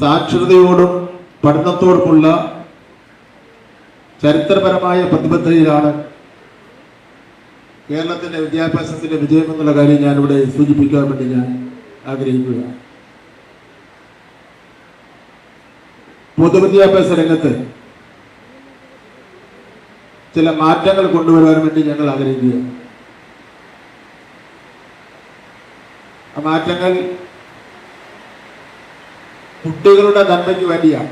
സാക്ഷരതയോടും പഠനത്തോടുമുള്ള ചരിത്രപരമായ പ്രതിബദ്ധതയിലാണ് കേരളത്തിന്റെ വിദ്യാഭ്യാസത്തിന്റെ വിജയം എന്നുള്ള കാര്യം ഞാനിവിടെ സൂചിപ്പിക്കാൻ വേണ്ടി ഞാൻ ആഗ്രഹിക്കുകയാണ്. പൊതുവിദ്യാഭ്യാസ രംഗത്ത് ചില മാറ്റങ്ങൾ കൊണ്ടുവരാൻ വേണ്ടി ഞങ്ങൾ ആഗ്രഹിക്കുകയാണ്. ആ മാറ്റങ്ങൾ കുട്ടികളുടെ നന്മയ്ക്ക് വേണ്ടിയാണ്.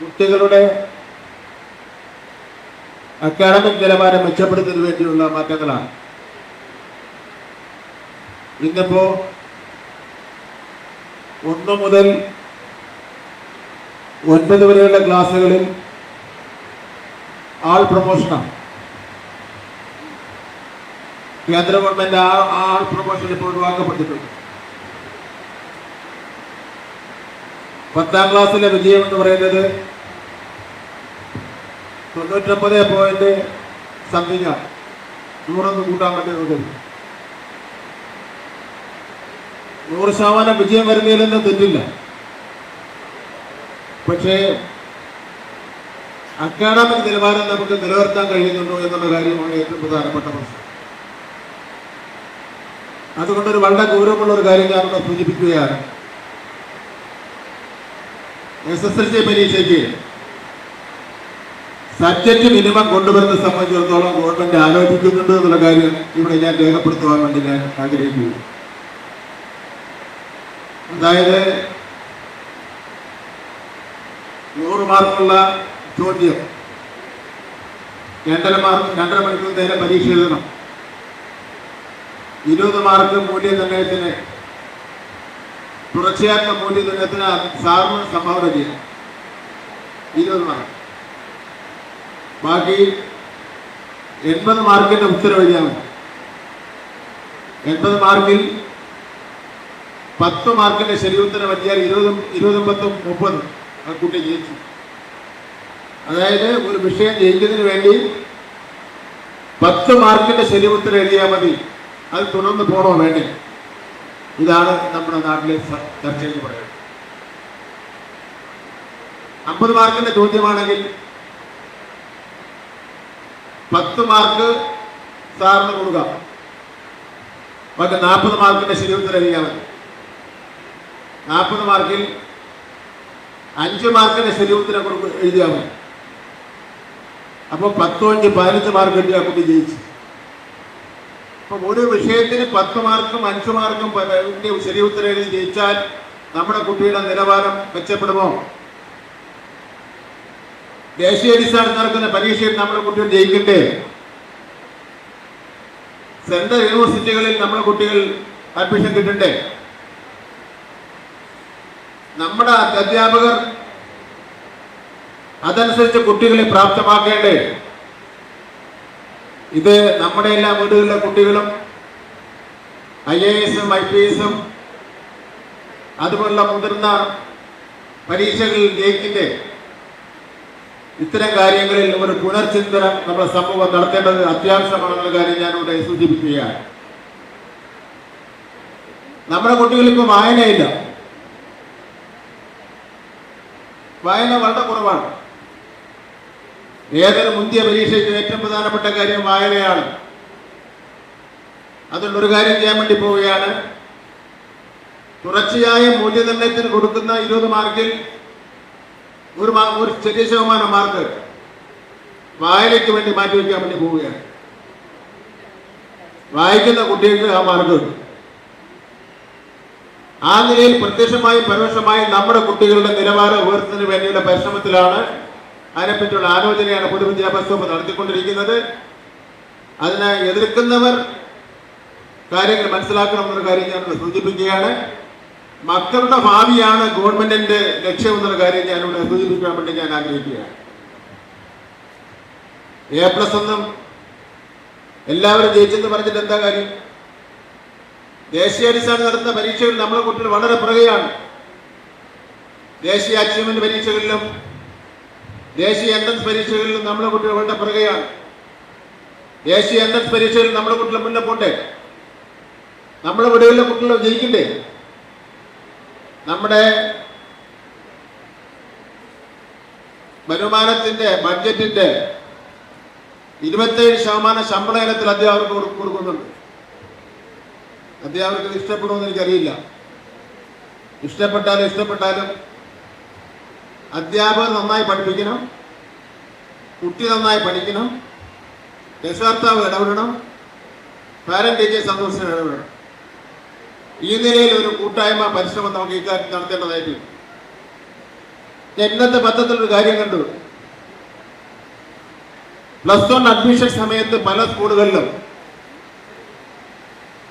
കുട്ടികളുടെ അക്കാഡമിക് നിലവാരം മെച്ചപ്പെടുത്തുന്നതിന് വേണ്ടിയുള്ള മാറ്റങ്ങളാണ്. ഇന്നിപ്പോ ഒന്ന് മുതൽ ഒൻപത് വരെയുള്ള ക്ലാസ്സുകളിൽ ആൾ പ്രൊമോഷനാണ്. കേന്ദ്ര ഗവൺമെന്റ് ആ ആ പ്രൊപ്പോസൽ ഇപ്പോൾ ഒഴിവാക്കപ്പെട്ടിട്ടുണ്ട്. പത്താം ക്ലാസ്സിലെ വിജയം എന്ന് പറയുന്നത് തൊണ്ണൂറ്റൊമ്പത് പോയിന്റ് സംതിങ് ആണ്. നൂറൊന്ന് കൂട്ടാൻ പറ്റുന്നത് നൂറ് ശതമാനം വിജയം വരുന്നതിലൊന്നും തെറ്റില്ല. പക്ഷേ അക്കാഡമിക് നിലവാരം നമുക്ക് നിലനിർത്താൻ കഴിയുന്നുണ്ടോ എന്നുള്ള കാര്യമാണ് ഏറ്റവും പ്രധാനപ്പെട്ട പ്രശ്നം. അതുകൊണ്ടൊരു വളരെ ഗൗരവമുള്ള ഒരു കാര്യം ഞാനിവിടെ സൂചിപ്പിക്കുകയാണ്. എസ് എസ് എൽ സി പരീക്ഷയ്ക്ക് സബ്ജക്റ്റ് മിനിമം കൊണ്ടുവരുന്നത് സംബന്ധിച്ചിടത്തോളം ഗവൺമെന്റ് ആലോചിക്കുന്നുണ്ട് എന്നുള്ള കാര്യം ഇവിടെ ഞാൻ രേഖപ്പെടുത്തുവാൻ വേണ്ടി ഞാൻ ആഗ്രഹിക്കുന്നു. അതായത് നൂറ് മാർക്കുള്ള ചോദ്യം രണ്ടര മാർക്ക് രണ്ടര മണിക്കൂർ നേരം പരീക്ഷ എഴുതണം. ഇരുപത് മാർക്ക് മൂല്യനിർണയത്തിന് തുടർച്ചയായ മൂല്യനിർണയത്തിന് സാറിന് സംഭാവന ചെയ്യണം ഇരുപത് മാർക്ക്. ബാക്കി എൺപത് മാർക്കിന്റെ ഉത്തരവ് എഴുതിയാൽ മതി. എൺപത് മാർക്കിൽ പത്ത് മാർക്കിന്റെ ശരി ഉത്തരം എഴുതിയാൽ ഇരുപതും ഇരുപതും പത്തും മുപ്പത് ആ കുട്ടി ജയിച്ചു. അതായത് ഒരു വിഷയം ജയിക്കുന്നതിന് വേണ്ടി പത്ത് മാർക്കിന്റെ ശരി ഉത്തരം എഴുതിയാൽ മതി. അത് തുടർന്ന് പോണോ വേണ്ടേ? ഇതാണ് നമ്മുടെ നാട്ടിലെ ചർച്ചയിൽ പറയുന്നത്. അമ്പത് മാർക്കിന്റെ ചോദ്യമാണെങ്കിൽ പത്ത് മാർക്ക് സാറിന് കൊടുക്കാം. ബാക്കി നാൽപ്പത് മാർക്കിന്റെ ശരി ഉത്തരം എഴുതിയാൽ മതി. നാൽപ്പത് മാർക്കിൽ അഞ്ച് മാർക്കിന്റെ ശരി ഉത്തരം കൊടുക്കും എഴുതിയാൽ മതി. അപ്പോൾ പത്തോ അഞ്ച് പതിനഞ്ച് മാർക്ക് കിട്ടിയ കുട്ടി ജയിച്ചു. അപ്പൊ ഒരു വിഷയത്തിന് പത്ത് മാർക്കും അഞ്ച് മാർക്കും ശരി ഉത്തരം എഴുതി ജയിച്ചാൽ നമ്മുടെ കുട്ടിയുടെ നിലവാരം മെച്ചപ്പെടുമോ? ദേശീയ അടിസ്ഥാനത്തിൽ നടക്കുന്ന പരീക്ഷയിൽ നമ്മുടെ കുട്ടികൾ ജയിക്കട്ടെ? സെൻട്രൽ യൂണിവേഴ്സിറ്റികളിൽ നമ്മുടെ കുട്ടികൾ അഡ്മിഷൻ കിട്ടണ്ടേ? നമ്മുടെ അധ്യാപകർ അതനുസരിച്ച് കുട്ടികളെ പ്രാപ്തമാക്കേണ്ടേ? ഇത് നമ്മുടെ എല്ലാ വീടുകളിലെ കുട്ടികളും ഐ എ എസും ഐ പി എസും അതുപോലുള്ള മുതിർന്ന പരീക്ഷകളിൽ ജയിക്കിന്റെ ഇത്തരം കാര്യങ്ങളിൽ ഒരു പുനർചിന്തനം നമ്മുടെ സമൂഹം നടത്തേണ്ടത് അത്യാവശ്യമാണെന്ന കാര്യം ഞാനിവിടെ സൂചിപ്പിക്കുകയാണ്. നമ്മുടെ കുട്ടികൾക്ക് വായനയില്ല. വായന വളരെ കുറവാണ്. ഏതൊരു മുന്തിയ പരീക്ഷയ്ക്ക് ഏറ്റവും പ്രധാനപ്പെട്ട കാര്യം വായനയാണ്. അതുകൊണ്ട് ഒരു കാര്യം ചെയ്യാൻ വേണ്ടി പോവുകയാണ്. തുടർച്ചയായ മൂല്യനിർണയത്തിന് കൊടുക്കുന്ന ഇരുപത് മാർക്കിൽ ഒരു ഒരു ചെറിയ ശതമാനം മാർക്ക് വായനയ്ക്ക് വേണ്ടി മാറ്റിവെക്കാൻ വേണ്ടി പോവുകയാണ്. വായിക്കുന്ന കുട്ടികൾക്ക് ആ കിട്ടും ആ നിലയിൽ പ്രത്യക്ഷമായും പരോക്ഷമായും നമ്മുടെ കുട്ടികളുടെ നിലവാരം ഉയർത്തുന്നതിന് വേണ്ടിയുള്ള പരിശ്രമത്തിലാണ് അതിനെപ്പറ്റിയുള്ള ആലോചനയാണ് പൊതുവിദ്യാഭ്യാസ വകുപ്പ് നടത്തിക്കൊണ്ടിരിക്കുന്നത്. അതിനെ എതിർക്കുന്നവർ കാര്യങ്ങൾ മനസ്സിലാക്കണം എന്നൊരു കാര്യം ഞാൻ സൂചിപ്പിക്കുകയാണ്. മക്കളുടെ ഭാവിയാണ് ഗവൺമെന്റിന്റെ ലക്ഷ്യം എന്നൊരു കാര്യം ഞാൻ ഇവിടെ സൂചിപ്പിക്കാൻ വേണ്ടി ഞാൻ ആഗ്രഹിക്കുകയാണ്. എ പ്ലസ് ഒന്നും എല്ലാവരും ജയിച്ചെന്ന് പറഞ്ഞിട്ട് എന്താ കാര്യം? ദേശീയാടിസ്ഥാനം നടത്തുന്ന പരീക്ഷകളിൽ നമ്മളെ കുട്ടികൾ വളരെ പുറകെയാണ്. ദേശീയ അച്ചീവ്മെന്റ് പരീക്ഷകളിലും ദേശീയ എൻട്രൻസ് പരീക്ഷകളിൽ നമ്മുടെ കുട്ടികൾ വേണ്ട പുറകെയാണ്. ദേശീയ എൻട്രൻസ് പരീക്ഷയിൽ നമ്മുടെ കുട്ടികൾ മുന്നേ പോട്ടെ നമ്മുടെ വീടുകളിലെ കുട്ടികൾ ജയിക്കണ്ടേ? നമ്മുടെ വരുമാനത്തിന്റെ ബഡ്ജറ്റിന്റെ ഇരുപത്തേഴ് ശതമാനം ശമ്പള ഇനത്തിൽ അധ്യാപകർക്ക് കൊടു- കൊടുക്കുന്നുണ്ട്. അധ്യാപകർക്ക് ഇഷ്ടപ്പെടുമെന്ന് എനിക്കറിയില്ല. ഇഷ്ടപ്പെട്ടാലും ഇഷ്ടപ്പെട്ടാലും അധ്യാപകർ നന്നായി പഠിപ്പിക്കണം. കുട്ടി നന്നായി പഠിക്കണം. രക്ഷകർത്താവ് ഇടപെടണം. പാരന്റ് ടീച്ചേഴ്സ് സന്തോഷത്തിന് ഇടപെടണം. ഈ നിലയിൽ ഒരു കൂട്ടായ്മ പരിശ്രമം നമുക്ക് ഇക്കാര്യത്തിൽ നടത്തേണ്ടതായിട്ട് ഞാൻ ഇന്നത്തെ പത്രത്തിലൊരു കാര്യം കണ്ടു. പ്ലസ് വൺ അഡ്മിഷൻ സമയത്ത് പല സ്കൂളുകളിലും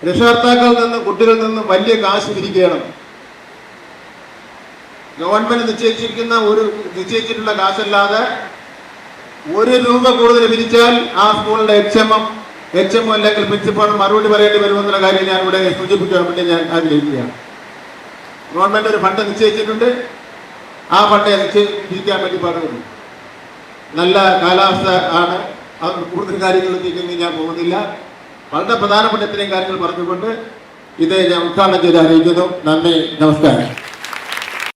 രക്ഷകർത്താക്കളിൽ നിന്നും കുട്ടികളിൽ നിന്നും വലിയ കാശ് പിരിക്കുകയാണ്. ഗവൺമെന്റ് നിശ്ചയിച്ചിരിക്കുന്ന ഒരു നിശ്ചയിച്ചിട്ടുള്ള കാശല്ലാതെ ഒരു രൂപ കൂടുതൽ പിരിച്ചാൽ ആ സ്കൂളിന്റെ H M M H M അല്ലെങ്കിൽ പ്രിൻസിപ്പാൾ മറുപടി പറയേണ്ടി വരുമെന്നുള്ള കാര്യം ഞാൻ ഇവിടെ സൂചിപ്പിക്കാൻ വേണ്ടി ഞാൻ ആഗ്രഹിക്കുകയാണ്. ഗവൺമെന്റ് ഒരു ഫണ്ട് നിശ്ചയിച്ചിട്ടുണ്ട്. ആ ഫണ്ട് നിശ്ചയിപ്പിക്കാൻ വേണ്ടി പറയുന്നു നല്ല കാലാവസ്ഥ ആണ്. അത് കൂടുതൽ കാര്യങ്ങളിലേക്ക് ഞാൻ പോകുന്നില്ല. വളരെ പ്രധാനപ്പെട്ട ഇത്രയും കാര്യങ്ങൾ പറഞ്ഞുകൊണ്ട് ഇത് ഞാൻ ഉദ്ഘാടനം ചെയ്ത് അറിയിക്കുന്നു. നന്ദി നമസ്കാരം.